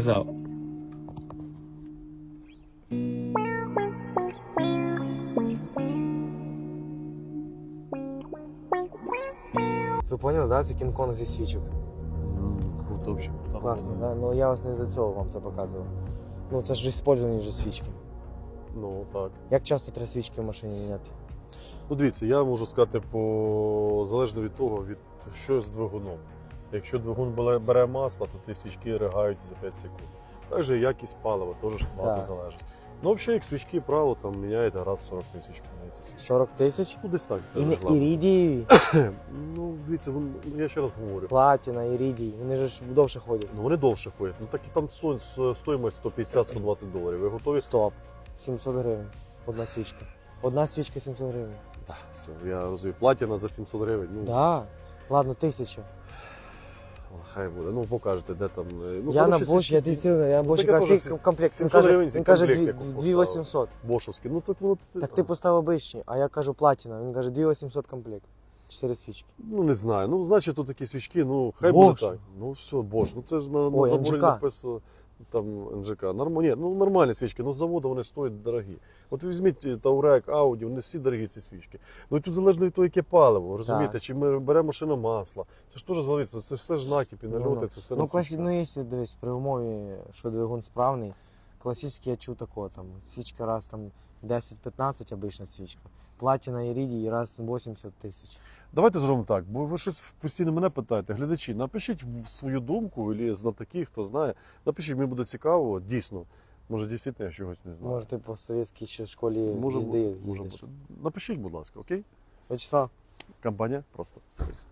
сказав. Ви поняли, да? Це Кінг-Конг зі свічок. Круто, взагалі круто. Класно, да? Ну я вас не за цього вам це показував. Ну це ж использовані вже свічки. Ну так. Як часто треба свічки в машині міняти? Ну дивіться, я можу сказати по залежно від того, від що з двигуном. Якщо двигун бере- масло, то ті свічки ригають за 5 секунд. Також і якість палива теж багато Так. залежить. Ну, взагалі, як свічки, правило, там міняєте раз в 40 тисяч міняється 40 тисяч? Ну, десь так, І ірідієві, Ну, дивіться, вон- я ще раз говорю. платіна, ірідій. Вони ж довше ходять. Ну, вони довше ходять. Ну так і там стоїмость 150-120 доларів. Ви готові? Стоп. 700 гривень. Одна свічка. Одна свічка 700 гривень. Так, все, я розумію. Платіна за 700 гривень. Ну, Да. Ладно, тисяча. Хай буде. Ну, покажете, де там. е, Ну, я на Bosch, я десь рівно, я на Bosch так я кажу, теж скільки комплект. Він 700 каже, гривень він каже комплект, дві- як поставив. 2800. Бошовський. Ну так ну Так ти поставив обичні, а я кажу платіна. Він каже 2800 комплект. Чотири свічки. Ну не знаю. Ну, значить, тут такі свічки, ну хай Bosch. буде так. Ну все, Бош. Ну це ж на, на Ой, заборі NGK. написано там НЖК. Норм... Ні, ну нормальні свічки, ну з заводу вони стоять дорогі. От візьміть Таурек, Ауді, вони всі дорогі ці свічки. Ну і тут залежно від того, яке паливо, розумієте? Так. Чи ми беремо машина масла. Це ж теж залежить, це все ж накипі, Ну, нальоти, ну. це все Ну, на класі... свічках. ну, якщо дивись, при умові, що двигун справний, класичний я чув такого, там, свічка раз там 10-15 обична свічка. Платіна ірідій раз 80 тисяч. Давайте зробимо так, бо ви щось постійно мене питаєте. Глядачі, напишіть свою думку, або знатоки, хто знає. Напишіть, мені буде цікаво, дійсно. Може, дійсно я чогось не знаю. Може, ти по совєтській ще школі може, їзди, бути, може Напишіть, будь ласка, окей? Вячеслав, Компанія просто сервіс.